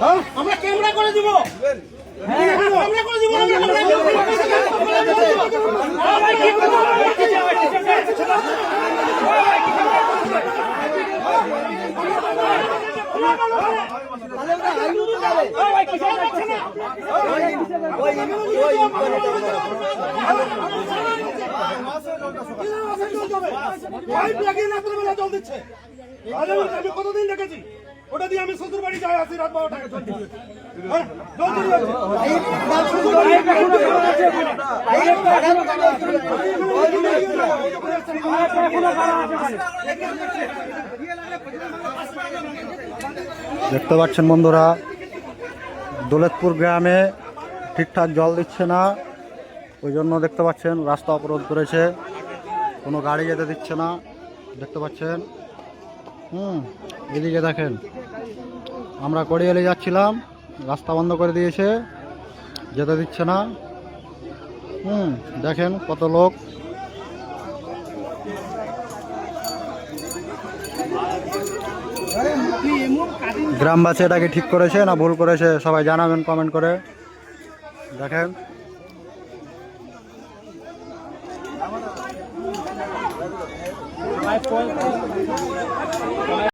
হ্যাঁ আমরা ক্যামেরা করে দিব হ্যাঁ ক্যামেরা করে দিব কতদিন দেখেছি ওটা দিয়ে আমি শ্বশুর বাড়ি যাই আসি রাত। হ্যাঁ, বাড়ি দেখতে পাচ্ছেন বন্ধুরা দৌলতপুর গ্রামে ঠিকঠাক জল দিচ্ছে না ওই জন্য দেখতে পাচ্ছেন রাস্তা অবরোধ করেছে কোনো গাড়ি যেতে দিচ্ছে না দেখতে পাচ্ছেন। হুম, এদিকে দেখেন। আমরা কড়িয়ালে যাচ্ছিলাম, রাস্তা বন্ধ করে দিয়েছে, যেতে দিচ্ছে না। হুম, দেখেন কত লোক। গ্রামবাসী এটাকে ঠিক করেছে না ভুল করেছে, সবাই জানাবেন কমেন্ট করে। দেখেন। Vai, foi.